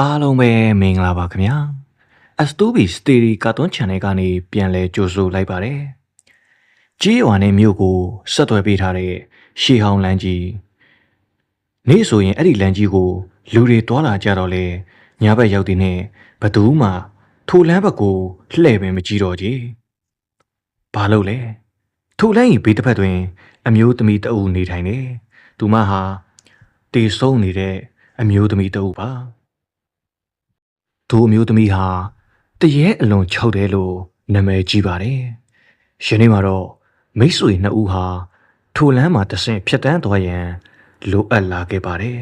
အားလုံးပဲမင်္ဂလာပါခင်ဗျာ S2B Stereo Cartoon Channel ကနေပြန်လဲကြိုဆိုလိုက်ပါတယ်ကြီးရွာနဲ့မြို့ကိုဆက်သွယ်ပေးထားတဲ့ရှေးဟောင်းလမ်းကြီးနေ့ဆိုရင်အဲ့ဒီလမ်းကြီးကိုလူတွေတွာလာကြတော့လေညဘက်ရောက်တဲ့နဲ့ဘသူမှထိုလမ်းဘက်ကိုလှည့်ပင်မကြည့်တော့ကြီးဘာလို့လဲထိုလမ်းကြီးဘေးတစ်ဖက်တွင် အမျိုးသမီးတအုပ်နေထိုင်နေသူမဟာတေဆုံးနေတဲ့အမျိုးသမီးတအုပ်ပါ သူအမျိုးသမီးဟာတရေအလွန်ခြောက်တယ်လို့နာမည်ကြီးပါတယ်။ယနေ့မှာတော့မိတ်ဆွေနှစ်ဦးဟာထိုလမ်းမှာတဆင့်ဖြတ်တန်းသွားရန်လိုအပ်လာခဲ့ပါတယ်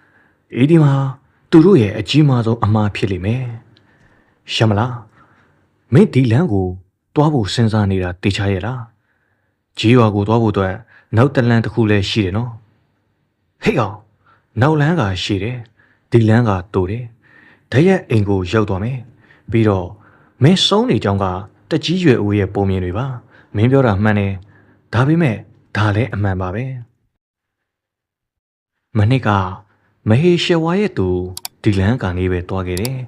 ။ဒီဒီမှာသူတို့ရဲ့အကြီးမားဆုံးအမှားဖြစ်လိမ့်မယ်။ရှမလားမင်းဒီလမ်းကိုတွားဖို့စဉ်းစားနေတာတေချာရဲ့လား။ကြီးရွာကိုတွားဖို့အတွက်နောက်တလမ်းတစ်ခုလည်းရှိတယ်နော်။ဟေ့ကောင်နောက်လမ်းကရှိတယ်။ဒီလမ်းကတိုတယ်။ တရက်အိမ်ကိုရောက်သွားမယ်ပြီးတော့မင်းစုံးနေကြောင်းကတကြီးရွယ်ဦးရဲ့ပုံမြင်တွေပါမင်းပြောတာမှန်တယ်ဒါပေမဲ့ဒါလည်းအမှန်ပါပဲမနစ်ကမဟေရှဝါရဲ့သူဒီလန်ကနေပဲတွားခဲ့တယ်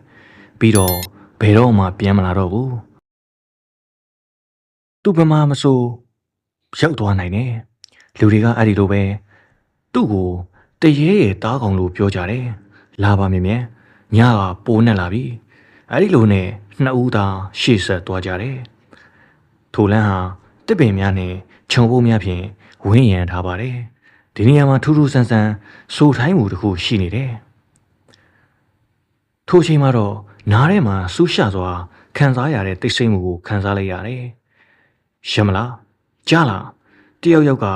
ပြီးတော့ဘယ်တော့မှပြန်မလာတော့ဘူးသူ့ဗမာမဆိုရောက်သွားနိုင်တယ်လူတွေကအဲ့ဒီလိုပဲသူ့ကိုတရေရဲ့တားကောင်လို့ပြောကြတယ်လာပါမြင်မြင် ညကပိုးနဲ့လာပြီအဲ့ဒီလိုနဲ့နှစ်ဦးသာရှေ့ဆက်သွားကြတယ်ထိုလန်းဟာတစ်ပင်များနဲ့ခြုံဖို့များဖြင့်ဝင်းရံထားပါတယ်ဒီနေရာမှာထူးထူးဆန်းဆန်းစိုးထိုင်းမှုတစ်ခုရှိနေတယ်ထိုအချိန်မှာတော့နားထဲမှာဆူးရှစွာခံစားရတဲ့တိတ်ဆိတ်မှုကိုခံစားလိုက်ရတယ်ရှမလားကြားလားတယောက်ယောက်က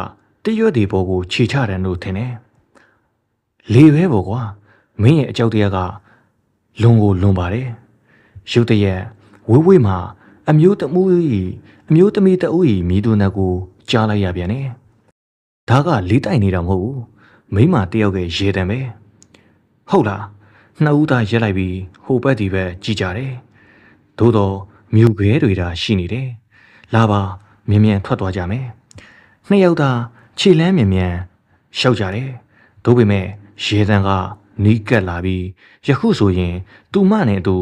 တရွတ်ဒီဘောကိုခြေချတယ်လို့ထင်တယ်လေပဲပေါ့ကွာမင်းရဲ့အကြောက်တရားက လွန်ကိုလွန်ပါတယ်ရုတ်တရက်ဝေးဝေးမှာအမျိုးသမီးဤအမျိုးသမီးတအုပ်ဤမိသူနတ်ကိုကြားလိုက်ရပြန်တယ်ဒါကလေးတိုက်နေတာမဟုတ်ဘူးမိမတယောက်ကရေတံပဲဟုတ်လားနှစ်ဦးသားရက်လိုက်ပြီးဟိုဘက်ဒီဘက်ကြည့်ကြတယ်သို့တော့မြူခဲတွေဒါရှိနေတယ်လာပါမြင်မြန်ထွက်သွားကြမယ်နှစ်ယောက်သားခြေလမ်းမြင်မြန်ရှောက်ကြတယ်သို့ပေမဲ့ရေတံက နီးကပ်လာပြီးယခုဆိုရင် သူမနဲ့သူ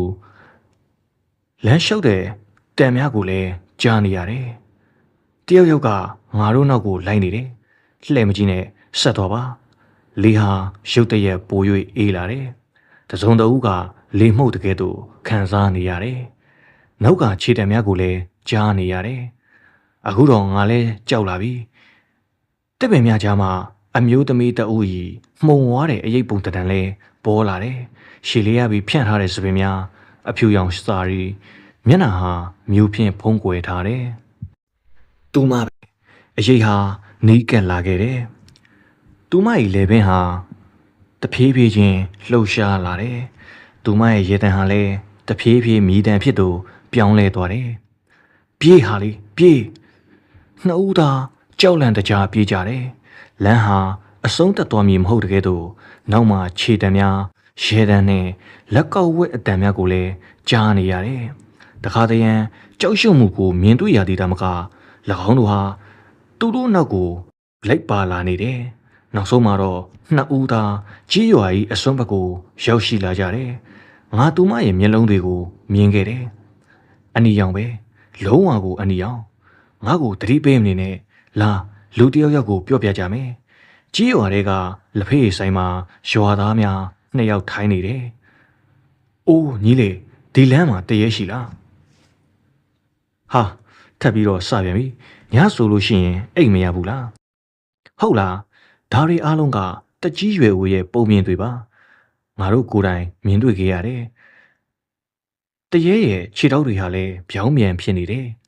လမ်းလျှောက်တဲ့တန်များကိုလည်းကြားနေရတယ်။တယောက်ယောက်ကငါတို့နောက်ကိုလိုက်နေတယ်။လှဲ့မကြီးနဲ့ဆက်သွားပါ။လေဟာရုတ်တရက်ပို၍အေးလာတယ်။တစုံတဦးကလေမှုတ်တကယ်တော့ခံစားနေရတယ်။နောက်ကခြေတံများကိုလည်းကြားနေရတယ်။အခုတော့ငါလည်းကြောက်လာပြီ။တစ်ပင်များကြားမှာ အမျိုးသမီးတအုပ်ဤမှုံဝါးတဲ့အရေးပုံတံတန်လဲပေါ်လာတယ်။ရှည်လေးရပြီးဖြန့်ထားတဲ့စပင်များအဖြူရောင်စာရီမျက်နှာဟာမြူဖြင့်ဖုံးကွယ်ထားတယ်။သူမပဲအရေးဟာနီးကပ်လာခဲ့တယ်။သူမ၏လေပင်ဟာတဖြည်းဖြည်းချင်းလှုပ်ရှားလာတယ်။သူမရဲ့ရေတံဟာလည်းတဖြည်းဖြည်းမြည်တံဖြစ်သူပြောင်းလဲသွားတယ်။ပြေးဟာလေပြေးနှစ်ဦးသာကြောက်လန့်တကြားပြေးကြတယ်။ လမ်းဟာအဆုံးတက်သွားမည်မဟုတ်တကယ်တော့နောက်မှခြေတံများရဲတံနဲ့လက်ကောက်ဝက်အတံများကိုလည်းကြားနေရတယ်။တခါတရံကြောက်ရွံ့မှုကိုမြင်တွေ့ရသေးတာမက၎င်းတို့ဟာသူတို့နောက်ကိုလိုက်ပါလာနေတယ်။နောက်ဆုံးမှာတော့နှစ်ဦးသာကြီးရွာကြီးအစွန်းဘက်ကိုရောက်ရှိလာကြတယ်။ငါသူမရဲ့မျက်လုံးတွေကိုမြင်ခဲ့တယ်။အနီရောင်ပဲလုံးဝကိုအနီရောင်ငါ့ကိုတတိပေးမနေနဲ့လာ လူတယောက်ယောက်ကိုပြောပြကြမယ်။ကြီးရွာတွေကလက်ဖေးဆိုင်မှာရွာသားများနှစ်ယောက်ထိုင်းနေတယ်။အိုးညီလေးဒီလမ်းမှာတရေရှိလား။ဟာထပ်ပြီးတော့စပြန်ပြီ။ညဆိုလို့ရှိရင်အိတ်မရဘူးလား။ဟုတ်လား။ဒါတွေအားလုံးကတကြီးရွယ်ဦးရဲ့ပုံမြင်တွေပါ။ငါတို့ကိုယ်တိုင်မြင်တွေ့ခဲ့ရတယ်။တရေရဲ့ခြေထောက်တွေဟာလည်းပြောင်းပြန်ဖြစ်နေတယ်။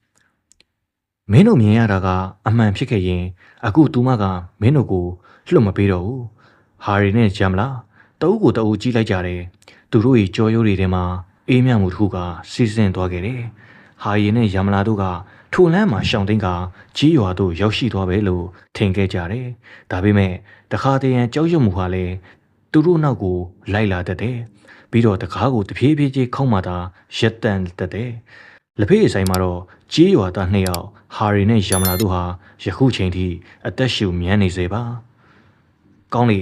မင်းတို့မြင်ရတာကအမှန်ဖြစ်ခဲ့ရင်အခုသူမကမင်းတို့ကိုလွတ်မပေးတော့ဘူး။ဟာရီနဲ့ဂျမ်လားတအုပ်ကိုတအုပ်ကြီးလိုက်ကြတယ်။သူတို့ရဲ့ကြော်ရိုးတွေထဲမှာအေးမြမှုတစ်ခုကစီးဆင်းသွားခဲ့တယ်။ဟာရီနဲ့ယမလာတို့ကထိုလမ်းမှာရှောင်းသိန်းကကြီးရွာသို့ရောက်ရှိသွားပဲလို့ထင်ခဲ့ကြတယ်။ဒါပေမဲ့တခါတရံကြောက်ရွံ့မှုဟာလည်းသူတို့နောက်ကိုလိုက်လာတတ်တယ်။ပြီးတော့တကားကိုတဖြည်းဖြည်းချင်းခေါင်းမှသာရက်တန်တတ်တယ်။ လက်ဖေးဆိုင်မှာတော့ကြီးရွာသားနှစ်ယောက်ဟာရီနဲ့ယမလာတို့ဟာယခုချိန်ထိအသက်ရှူမြန်းနေစေပါ။ကောင်းလေ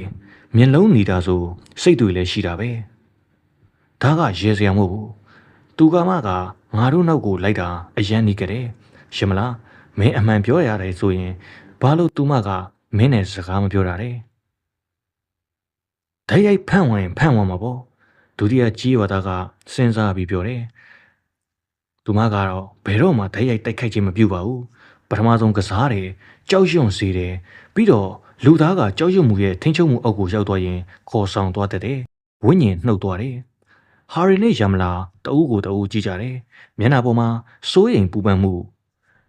မျက်လုံးနေတာဆိုစိတ်တွေလည်းရှိတာပဲဒါကရေစရာမဟုတ်ဘူးသူကမှကငါတို့နောက်ကိုလိုက်တာအရန်နေကြတယ်ရှင်မလားမင်းအမှန်ပြောရတယ်ဆိုရင်ဘာလို့သူမကမင်းနဲ့စကားမပြောတာလဲဓာတ်ရိုက်ဖန့်ဝင်ဖန့်ဝင်မှာပေါ့ဒုတိယကြီးဝါသားကစဉ်းစားပြီးပြောတယ် သူမကတော့ဘယ်တော့မှဓာတ်ရိုက်တိုက်ခိုက်ခြင်းမပြုပါဘူးပထမဆုံးကစားတယ်ကြောက်ရွံ့စေတယ်ပြီးတော့လူသားကကြောက်ရွံ့မှုရဲ့ထိန်းချုပ်မှုအောက်ကိုရောက်သွားရင်ခေါ်ဆောင်သွားတတ်တယ်ဝိညာဉ်နှုတ်သွားတယ်ဟာရီနဲ့ယမ်လာတအူးကိုတအူးကြည့်ကြတယ်မျက်နှာပေါ်မှာစိုးရိမ်ပူပန်မှု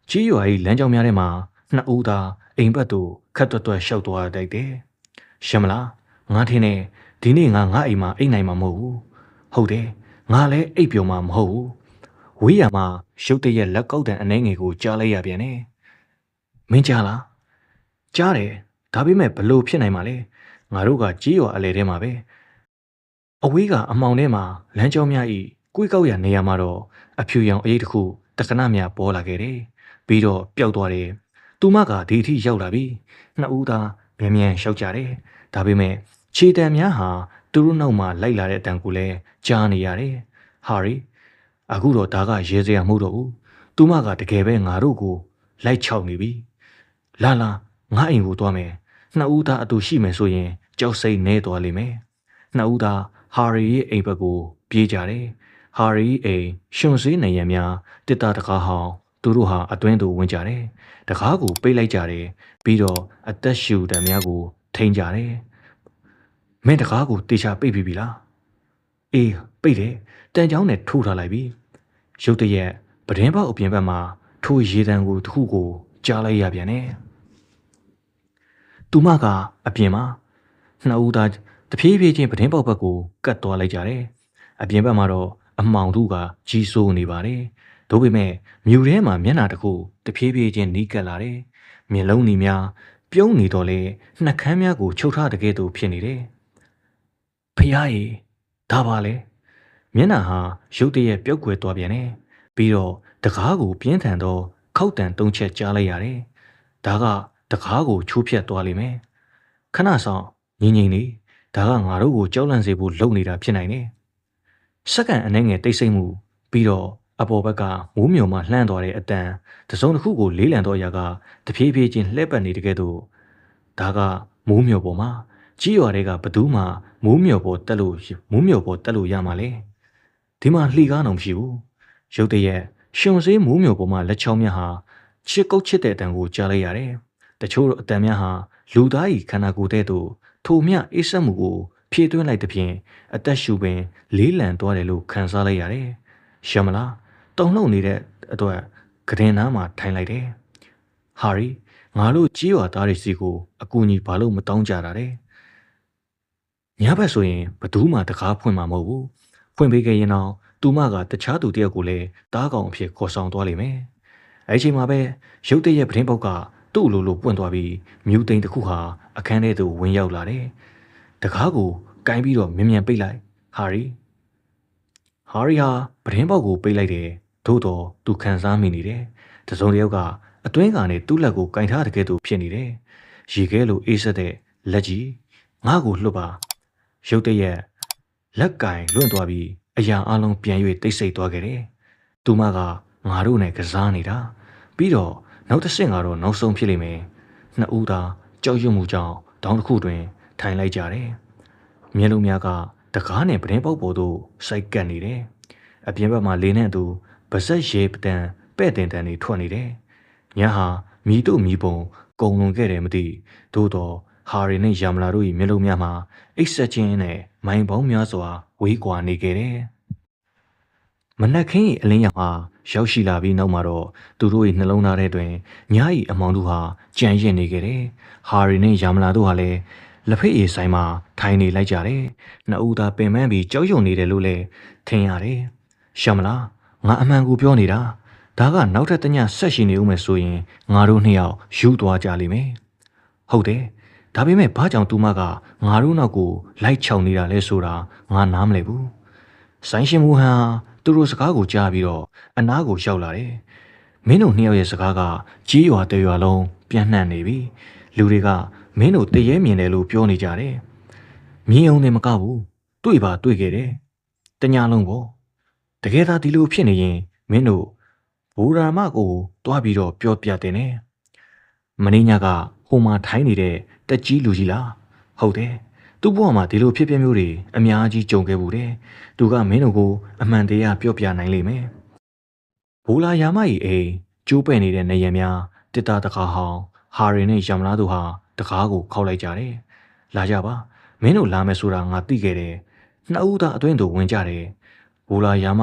ကြီးရွာ၏လမ်းကြောင်းများထဲမှာနှစ်ဦးသာအိမ်ဘက်သို့ခတ်တွတ်တွတ်ရှောက်သွားတိုက်တယ်ယမ်လာငါထင်းနေဒီနေ့ငါငါအိမ်မှာအိမ်နိုင်မှာမဟုတ်ဘူးဟုတ်တယ်ငါလည်းအိပ်ပျော်မှာမဟုတ်ဘူး ဝေးရမှာရုတ်တရက်လက်ကောက်တန်အနှဲငယ်ကိုကြားလိုက်ရပြန်တယ်မင်းကြားလားကြားတယ်ဒါပေမဲ့ဘလို့ဖြစ်နိုင်မှာလဲငါတို့ကကြီးရွာအလဲထဲမှာပဲအဝေးကအမောင်ထဲမှာလမ်းကြောင်းများဤကိုယ်ကောက်ရနေရာမှာတော့အဖြူရောင်အရေးတစ်ခုတက္ကနာများပေါ်လာခဲ့တယ်ပြီးတော့ပျောက်သွားတယ်သူမကဒီအထိရောက်လာပြီနှစ်ဦးသားမြန်မြန်ရှောက်ကြတယ်ဒါပေမဲ့ခြေတံများဟာသူတို့နောက်မှာလိုက်လာတဲ့အတန်ကိုလည်းကြားနေရတယ်ဟာရီ အခုတော့ဒါကရဲစရာမဟုတ်တော့ဘူးသူမကတကယ်ပဲငါတို့ကိုလိုက်ချောက်နေပြီလာလာငါအိမ်ကိုသွားမယ်နှစ်ဦးသားအတူရှိမယ်ဆိုရင်ကြောက်စိတ်နဲသွားလိမ့်မယ်နှစ်ဦးသားဟာရီရဲ့အိမ်ဘက်ကိုပြေးကြတယ်ဟာရီအိမ်ရှင်စည်းနေရံများတစ်တာတကားဟောင်းသူတို့ဟာအတွင်းသို့ဝင်ကြတယ်တကားကိုပိတ်လိုက်ကြတယ်ပြီးတော့အသက်ရှူတံများကိုထိန်ကြတယ်မင်းတကားကိုတေချာပိတ်ပြီးပြီလားအေးပိတ်တယ် တန်ချောင်းနဲ့ထိုးထားလိုက်ပြီရုတ်တရက်ပဒင်းပေါက်အပြင်ဘက်မှာထိုးရေတံကိုတစ်ခုကိုကြားလိုက်ရပြန်တယ်သူမကအပြင်မှာနှစ်ဦးသားတဖြည်းဖြည်းချင်းပဒင်းပေါက်ဘက်ကိုကတ်သွားလိုက်ကြတယ်အပြင်ဘက်မှာတော့အမှောင်ထုကကြီးစိုးနေပါတယ်ဒါပေမဲ့မြူထဲမှာမျက်နှာတစ်ခုတဖြည်းဖြည်းချင်းနီးကပ်လာတယ်မျက်လုံးကြီးများပြုံးနေတော့လေနှက်ခမ်းများကိုချုပ်ထားတကယ်တော့ဖြစ်နေတယ်ဖျားရည်ဒါပါလေ မျက်နှာဟာရုတ်တရက်ပြုတ်ကွယ်သွားပြန်တယ်ပြီးတော့တကားကိုပြင်းထန်သောခောက်တန်သုံးချက်ကြားလိုက်ရတယ်ဒါကတကားကိုချိုးဖြတ်သွားလိမ့်မယ်ခဏဆောင်ငြိမ်ငြိမ်နေဒါကငါတို့ကိုကြောက်လန့်စေဖို့လုပ်နေတာဖြစ်နိုင်တယ်စက္ကန့်အနည်းငယ်တိတ်ဆိတ်မှုပြီးတော့အပေါ်ဘက်ကမိုးမြုံမှလှမ်းသွားတဲ့အတန်တစုံတစ်ခုကိုလေးလံတော့အရာကတဖြည်းဖြည်းချင်းလှည့်ပတ်နေတကယ်တော့ဒါကမိုးမြုံပေါ်မှာကြီးရွာတွေကဘသူမှမိုးမြုံပေါ်တက်လို့မိုးမြုံပေါ်တက်လို့ရမှာလေ ဒီမှာလှီကားတော့မရှိဘူးရုတ်တရက်ရှင်စေးမိုးမြုံပေါ်မှာလက်ချောင်းများဟာချစ်ကုတ်ချစ်တဲ့အတန်ကိုကြားလိုက်ရတယ်တချို့အတန်များဟာလူသား၏ခန္ဓာကိုယ်တဲ့သို့ထိုမြအေးဆက်မှုကိုဖြည့်သွင်းလိုက်သဖြင့်အသက်ရှူပင် လေးလံသွားတယ်လို့ခံစားလိုက်ရတယ်ရှမလားတုံလှုပ်နေတဲ့အတွက်ကရင်နားမှာထိုင်လိုက်တယ်။ဟာရီငါတို့ကြီးရွာသားတွေစီကိုအကူအညီဘာလို့မတောင်းကြတာလဲ။ညဘက်ဆိုရင်ဘသူမှတကားဖွင့်မှာမဟုတ်ဘူး။ ဖွင့်ပေးခဲ့ရင်တော့သူမကတခြားသူတယောက်ကိုလည်းတားကောင်အဖြစ်ခေါ်ဆောင်သွားလိမ့်မယ်။အဲဒီချိန်မှာပဲရုတ်တရက်ပတင်းပုတ်ကသူ့လိုလိုပွင့်သွားပြီးမြူသိန်းတစ်ခုဟာအခန်းထဲသို့ဝင်ရောက်လာတယ်။တကားကိုကင်ပြီးတော့မြ мян ပိတ်လိုက်ဟာရီဟာရီဟာပတင်းပေါက်ကိုပိတ်လိုက်တယ်သို့တော့သူခံစားမိနေတယ်တစုံတစ်ယောက်ကအတွင်းကနေသူ့လက်ကိုကင်ထားတဲ့ကဲ့သို့ဖြစ်နေတယ်ရေခဲလိုအေးဆက်တဲ့လက်ကြီးငါ့ကိုလှုပ်ပါရုတ်တရက် လက်ကင်လွင့်သွားပြီးအရာအလုံးပြန်၍တိတ်ဆိတ်သွားခဲ့တယ်သူမကငါတို့နဲ့ကစားနေတာပြီးတော့နောက်တစ်ဆင့်ကတော့နောက်ဆုံးဖြစ်လိမ့်မယ်နှစ်ဦးသာကြောက်ရွံ့မှုကြောင့်တောင်းတစ်ခုတွင် ထိုင်လိုက်ကြတယ်မျက်လုံးများကတကားနဲ့ပဒင်းပေါက်ပေါ်သို့စိုက်ကပ်နေတယ်။အပြင်ဘက်မှာလေးနဲ့အတူပါဇက်ရေပတန်ပဲ့တင်တန်တွေထွက်နေတယ်။ညဟာမီတို့မီပုံ ကုံလွန်ခဲ့တယ်မသိ။သို့တော့ ဟာရီနဲ့ယာမလာတို့၏မျက်လုံးများမှာအိတ်ဆက်ခြင်းနဲ့မိုင်ပေါင်းများစွာဝေးကွာနေခဲ့တယ်။မနက်ခင်း၏အလင်းရောင်ဟာရောက်ရှိလာပြီးနောက်မှာတော့သူတို့၏နှလုံးသားထဲတွင်ည၏အမောင်တို့ဟာကြံ့ရင့်နေခဲ့တယ်။ဟာရီနဲ့ယာမလာတို့ဟာလည်းလက်ဖိတ်အေးဆိုင်မှာထိုင်နေလိုက်ကြတယ်။နှစ်ဦးသာပင်ပန်းပြီးကြောက်ရွံ့နေတယ်လို့လည်းထင်ရတယ်။ရှမလားငါအမှန်ကိုပြောနေတာ။ဒါကနောက်ထပ်တညဆက်ရှိနေဦးမယ်ဆိုရင်ငါတို့နှစ်ယောက်ယူသွားကြလိမ့်မယ်။ဟုတ်တယ်။ ဒါပေမဲ့ဘာကြောင့်သူမကငါတို့နောက်ကိုလိုက်ချောင်နေတာလဲဆိုတာငါနားမလည်ဘူး။ဆိုင်ရှင်မူဟန်သူတို့စကားကိုကြားပြီးတော့အနားကိုရောက်လာတယ်။မင်းတို့နှစ်ယောက်ရဲ့စကားကကြီးရွာတဲရွာလုံးပြန့်နှံ့နေပြီ။လူတွေကမင်းတို့တရေမြင်တယ်လို့ပြောနေကြတယ်။မြင်အောင်လည်းမကဘူး။တွေ့ပါတွေ့ခဲ့တယ်တညာလုံးပေါ့တကယ်သာဒီလိုဖြစ်နေရင်မင်းတို့ဘူရာမကိုတွားပြီးတော့ပြောပြတယ်နဲ့မင်းညက ဟိုမှာထိုင်းနေတဲ့တက်ကြီးလူကြီးလားဟုတ်တယ်သူ့ဘဝမှာဒီလိုဖြစ်ပျက်မျိုးတွေအများကြီးကြုံခဲ့ဘူးတယ်သူကမင်းတို့ကိုအမှန်တရားပြောပြနိုင်လိမ့်မယ်ဘူလာယာမကြီးအိမ်ကျိုးပဲ့နေတဲ့နေရများတစ်တာတကားဟောင်းဟာရီနဲ့ယမ်လာတို့ဟာတကားကိုခောက်လိုက်ကြတယ်လာကြပါမင်းတို့လာမယ်ဆိုတာငါသိခဲ့တယ်နှစ်ဦးသားအတွင်းသို့ဝင်ကြတယ်ဘူလာယာမ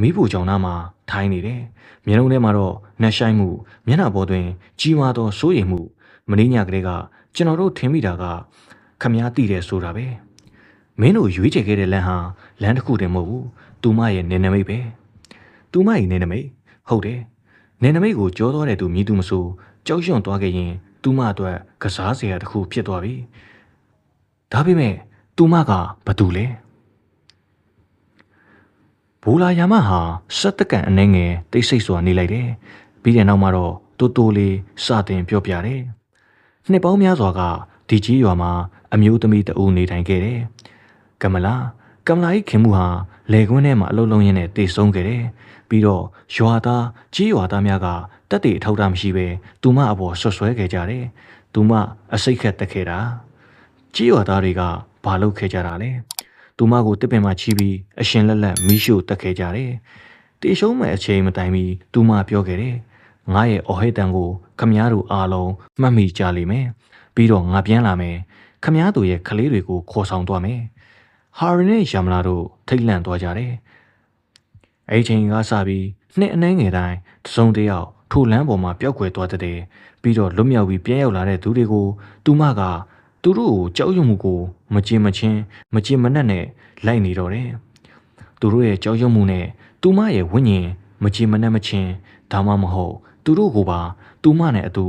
မိဖို့ကြောင့်နာမှာထိုင်းနေတယ်မျက်လုံးထဲမှာတော့နှက်ဆိုင်မှုမျက်နှာပေါ်တွင်ကြီးမားသောစိုးရိမ်မှု မင်းညကလေးကကျွန်တော်တို့ထင်မိတာကခမားသိတယ်ဆိုတာပဲမင်းတို့ရွေးချယ်ခဲ့တဲ့လမ်းဟာလမ်းတစ်ခုတည်းမဟုတ်ဘူးသူမရဲ့နေနမိတ်ပဲသူမရဲ့နေနမိတ်ဟုတ်တယ်နေနမိတ်ကိုကြောသွားတဲ့သူမြည်သူမဆိုကြောက်ရွံ့သွားခဲ့ရင်သူမအတွက်ကစားစရာတစ်ခုဖြစ်သွားပြီဒါပေမဲ့သူမကဘာတူလဲဘူလာယာမဟာစက်တကန်အနေငယ်တိတ်ဆိတ်စွာနေလိုက်တယ်ပြီးတဲ့နောက်မှာတော့တိုးတိုးလေးစတင်ပြောပြတယ် နှစ်ပေါင်းများစွာကဒီကြီးရွာမှာအမျိုးသမီးတအူနေထိုင်ခဲ့တယ်ကမလာကမလာ၏ခင်မှုဟာလေကွင်းထဲမှာအလုံးလုံးရင်းနဲ့တိတ်ဆုံးခဲ့တယ်ပြီးတော့ရွာသားကြီးရွာသားများကတက်တေအထောက်တာမရှိပဲသူမအပေါ်ဆွဆွဲခဲ့ကြတယ်သူမအစိတ်ခက်တက်ခဲ့တာကြီးရွာသားတွေကဘာလုပ်ခဲ့ကြတာလဲသူမကိုတစ်ပင်မှာချီးပြီးအရှင်လက်လက်မီးရှို့တက်ခဲ့ကြတယ်တေရှုံးမဲ့အချိန်မတိုင်မီသူမပြောခဲ့တယ် ငါရဲ့အော်ဟိတ်တန်ကိုခမည်းတော်အားလုံးမှတ်မိကြလိမ့်မယ်ပြီးတော့ငါပြန်လာမယ်ခမည်းတော်ရဲ့ကလေးတွေကိုခေါ်ဆောင်သွားမယ်ဟာရီနဲ့ယမ်လာတို့ထိတ်လန့်သွားကြတယ်အဲ့ချိန်ကစပြီးနှစ်အနှဲငယ်တိုင်းတစုံတယောက်ထိုလမ်းပေါ်မှာပျောက်ကွယ်သွားတဲ့ပြီးတော့လွတ်မြောက်ပြီးပြန်ရောက်လာတဲ့သူတွေကိုသူမကသူတို့ကိုကြောက်ရွံ့မှုကိုမကြင်မချင်းမကြင်မနှက်နဲ့လိုက်နေတော့တယ်သူတို့ရဲ့ကြောက်ရွံ့မှုနဲ့သူမရဲ့ဝိညာဉ်မကြင်မနှက်မချင်းဒါမှမဟုတ် သူတို့ကိုပါသူမနဲ့အတူ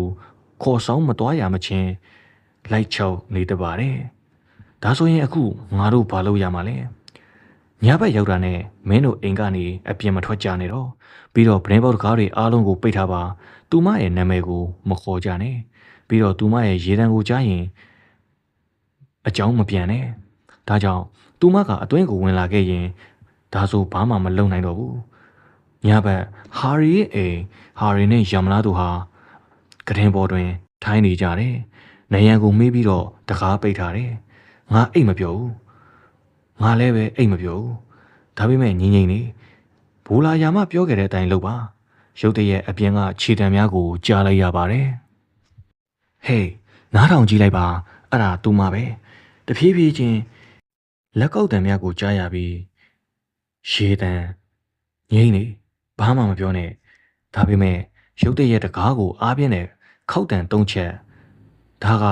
ခေါ်ဆောင်မသွားရမချင်းလိုက်ချောက်နေတတ်ပါတယ်ဒါဆိုရင်အခုငါတို့ဘာလုပ်ရမှာလဲညဘက်ရောက်တာနဲ့မင်းတို့အိမ်ကနေအပြင်မထွက်ကြနဲ့တော့ပြီးတော့ဗရင်ပေါက်တကားတွေအားလုံးကိုပိတ်ထားပါသူမရဲ့နာမည်ကိုမခေါ်ကြနဲ့ပြီးတော့သူမရဲ့ရေတံကိုကြားရင်အကြောင်းမပြန်နဲ့ဒါကြောင့်သူမကအတွင်းကိုဝင်လာခဲ့ရင်ဒါဆိုဘာမှမလုပ်နိုင်တော့ဘူး ညဘက်ဟာရီရဲ့အိမ်ဟာရီနဲ့ယမ်လာတို့ဟာကတင်ပေါ်တွင် ထိုင်းနေကြတယ်နယံကိုမေးပြီးတော့တကားပိတ်ထားတယ်ငါအိတ်မပြောဘူးငါလည်းပဲအိတ်မပြောဘူးဒါပေမဲ့ငင်းငိမ့်နေဘူလာယာမပြောခဲ့တဲ့အတိုင်းလုပ်ပါရုတ်တရက်အပြင်ကခြေတံများကိုကြားလိုက်ရပါတယ်ဟေးနားထောင်ကြည့်လိုက်ပါအဲ့ဒါသူမပဲတဖြည်းဖြည်းချင်းလက်ကောက်တံများကိုကြားရပြီးရေတံငိမ့်နေ ဘာမှမပြောနဲ့ဒါပေမဲ့ရုတ်တရက်တကားကိုအားပြင်းတဲ့ခောက်တံတုံးချက်ဒါက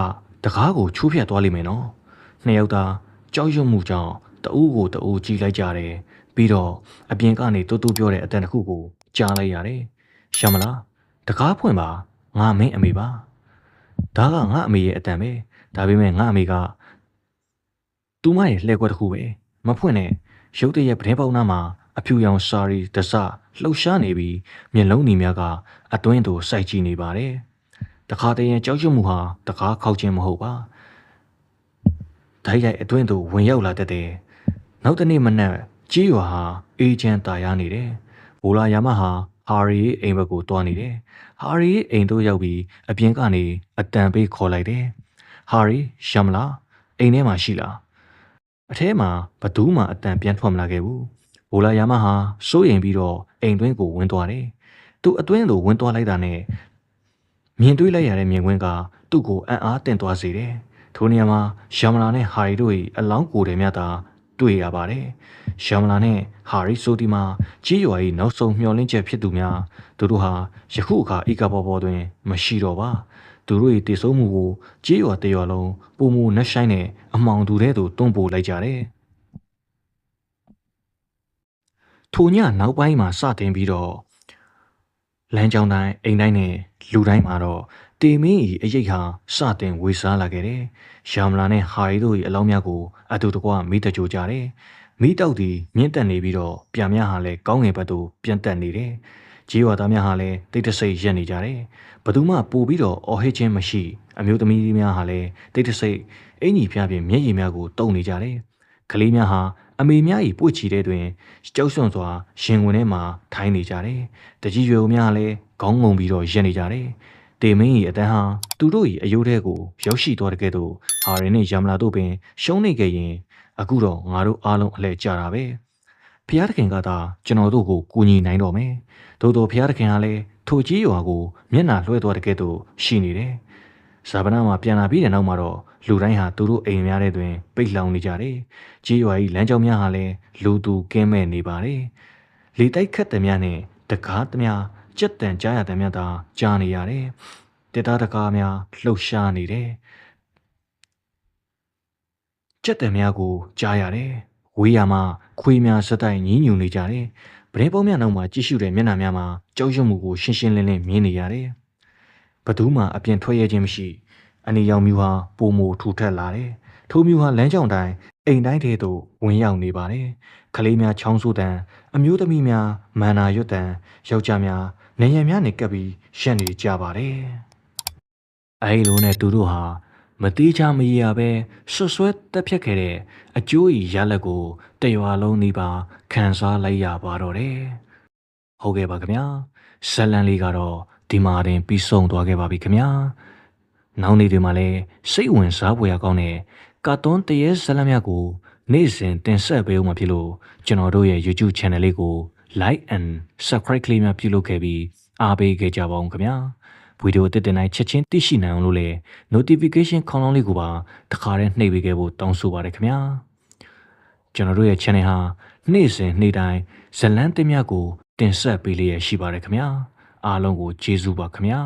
တကားကိုချိုးဖျက်သွားလိမ့်မယ်နော်နှစ်ယောက်သားကြောက်ရွံ့မှုကြောင့်တအူးကိုတအူးကြည့်လိုက်ကြတယ်ပြီးတော့အပြင်ကနေတူတူပြောတဲ့အတန်တစ်ခုကိုကြားလိုက်ရတယ်ရှမလားတကားဖွင့်ပါငါမင်းအမေပါဒါကငါအမေရဲ့အတန်ပဲဒါပေမဲ့ငါအမေကသူမရဲ့လှည့်ကွက်တစ်ခုပဲမဖွင့်နဲ့ရုတ်တရက်ပတင်းပေါက်နားမှာ အဖြူရောင်စာရီတစလှုပ်ရှားနေပြီးမျက်လုံးတွေများကအတွင်းသို့စိုက်ကြည့်နေပါတယ်တခါတည်းရင်ကြောက်ရွံ့မှုဟာတကားခောက်ခြင်းမဟုတ်ပါဓာတ်ရိုက်အတွင်းသို့ဝင်ရောက်လာတတ်တယ်နောက်တနေ့မနက်ကြီးရွာဟာအေဂျင့်တာယာနေတယ်ဘိုလာယာမဟာဟာရီရဲ့အိမ်ဘက်ကိုတွားနေတယ်ဟာရီရဲ့အိမ်သို့ရောက်ပြီးအပြင်ကနေအတန်ပေးခေါ်လိုက်တယ်ဟာရီရှမ်လာအိမ်ထဲမှာရှိလားအထဲမှာဘသူမှအတန်ပြန်ထွက်မလာခဲ့ဘူး ဘိုလာယာမဟာစိုးရိမ်ပြီးတော့အိမ်တွင်းကိုဝင်သွားတယ်သူအတွင်းသို့ဝင်သွားလိုက်တာနဲ့မြင်တွေ့လိုက်ရတဲ့မြင်ကွင်းကသူ့ကိုအံ့အားတင့်သွားစေတယ်ထိုနေရာမှာယမလာနဲ့ဟာရီတို့၏အလောင်းကိုယ်တွေမြတ်သာတွေ့ရပါတယ်။ယမလာနဲ့ဟာရီဆိုဒီမှာကြီးရွာ၏နောက်ဆုံးမျှော်လင့်ချက်ဖြစ်သူများသူတို့ဟာယခုအခါဧကဘောပေါ်တွင် မရှိတော့ပါ။သူတို့၏တည်ဆုံးမှုကိုကြီးရွာတရွာလုံးပုံမူနှက်ဆိုင်နဲ့အမောင်သူတဲ့သူတွန်းပို့လိုက်ကြတယ်။ ထိုညနောက်ပိုင်းမှာစတင်ပြီးတော့လမ်းကြောင်းတိုင်းအိမ်တိုင်းနဲ့လူတိုင်းမှာတော့တေမင်း၏အရေးဟာစတင်ဝေစားလာခဲ့တယ်။ယာမလာနဲ့ဟာရီတို့၏အလောင်းများကိုအတူတကွမိတကြိုကြတယ်။မိတောက်သည်မြင့်တက်နေပြီးတော့ပြန်များဟာလည်းကောင်းငယ်ဘက်သို့ပြန်တက်နေတယ်။ဂျီဝါသားများဟာလည်းတိတ်တဆိတ်ရက်နေကြတယ်။ဘသူမှပို့ပြီးတော့အော်ဟစ်ခြင်းမရှိအမျိုးသမီးများဟာလည်းတိတ်တဆိတ်အင်ကြီးဖျားပြင်မျက်ရည်များကိုတုံနေကြတယ်။ကလေးများဟာ အမေများ၏ပွေ့ချီတဲ့တွင်ကြောက်ရွံ့စွာရင်ဝင်ထဲမှာထိုင်းနေကြတယ်တကြီးရွယ်များလည်းခေါင်းငုံပြီးတော့ရက်နေကြတယ်တေမင်း၏အတန်းဟာသူတို့၏အယိုးထဲကိုရောက်ရှိသွားတဲ့ကဲ့သို့ဟာရင်နှင့်ယမလာတို့ပင်ရှုံးနေခဲ့ရင်အခုတော့ငါတို့အားလုံးအလှည့်ကြတာပဲဖျားသခင်ကသာကျွန်တော်တို့ကိုကူညီနိုင်တော့မယ်သို့တော်ဖျားသခင်ကလည်းထိုကြီးရွာကိုမျက်နှာလွှဲသွားတဲ့ကဲ့သို့ရှိနေတယ်ဇာဗနာမှာပြန်လာပြီးတဲ့နောက်မှာတော့ လူတိုင်းဟာသူတို့အိမ်များတဲ့တွင် ပိတ်လောင်နေကြတယ်။ကြေးရွာ၏လမ်းကြောင်းများဟာလည်းလူသူကင်းမဲ့နေပါတယ်။လေတိုက်ခတ်တဲ့များနဲ့တကားသမျှကြက်တန်ကြားရတဲ့များသာကြားနေရတယ်။တက်တာတကားများလှုပ်ရှားနေတယ်။ကြက်တန်များကိုကြားရတယ်။ဝေးရမှာခွေးများစတိုက်ညင်းညူနေကြတယ်။ပရင်ပုံးများနောက်မှာကြည့်ရှုတဲ့မျက်နှာများမှာကြောက်ရွံ့မှုကိုရှင်းရှင်းလင်းလင်းမြင်နေရတယ်။ဘသူမှအပြင်ထွက်ရခြင်းမရှိ။ အနေရောင်မြူဟာပုံမူထူထပ်လာတယ်။ထိုမြူဟာလမ်းကြောင်းတိုင်းအိမ်တိုင်းထဲသို့ဝင်ရောက်နေပါတယ်။ကလေးများချောင်းဆိုးတန်အမျိုးသမီးများမန္နာရွတ်တန်ယောက်ျားများနေရံများနေကပ်ပြီးရှက်နေကြပါတယ်။အဲဒီလိုနဲ့သူတို့ဟာမတိချမရပဲဆွဆွဲတက်ဖြတ်ခဲ့တဲ့အကျိုးဤရလက်ကိုတရွာလုံးဒီပါခံစားလိုက်ရပါတော့တယ်။ဟုတ်ကဲ့ပါခင်ဗျာ။ဇလန်လေးကတော့ဒီမှာတင်ပြီးဆုံးသွားခဲ့ပါပြီခင်ဗျာ။ နောက်နေ့တွေမှာလည်းစိတ်ဝင်စားဖွယ်ရကောင်းတဲ့ကာတွန်းတရေဇာတ်လမ်းများကိုနေ့စဉ်တင်ဆက်ပေးဦးမှာဖြစ်လို့ကျွန်တော်တို့ရဲ့ YouTube Channel လေးကို Like and Subscribe ကလေးများပြုလုပ်ခဲ့ပြီးအားပေးခဲ့ကြပါဦးခင်ဗျာဗီဒီယိုတစ်တင်တိုင်းချက်ချင်းသိရှိနိုင်အောင်လို့လည်း notification ခေါင်းလောင်းလေးကိုပါတခါတည်းနှိပ်ပေးခဲ့ဖို့တောင်းဆိုပါရခင်ဗျာကျွန်တော်တို့ရဲ့ channel ဟာနေ့စဉ်နေ့တိုင်းဇတ်လန်းတင်များကို တင်ဆက်ပေးလျက်ရှိပါတယ်ခင်ဗျာအားလုံးကိုကျေးဇူးပါခင်ဗျာ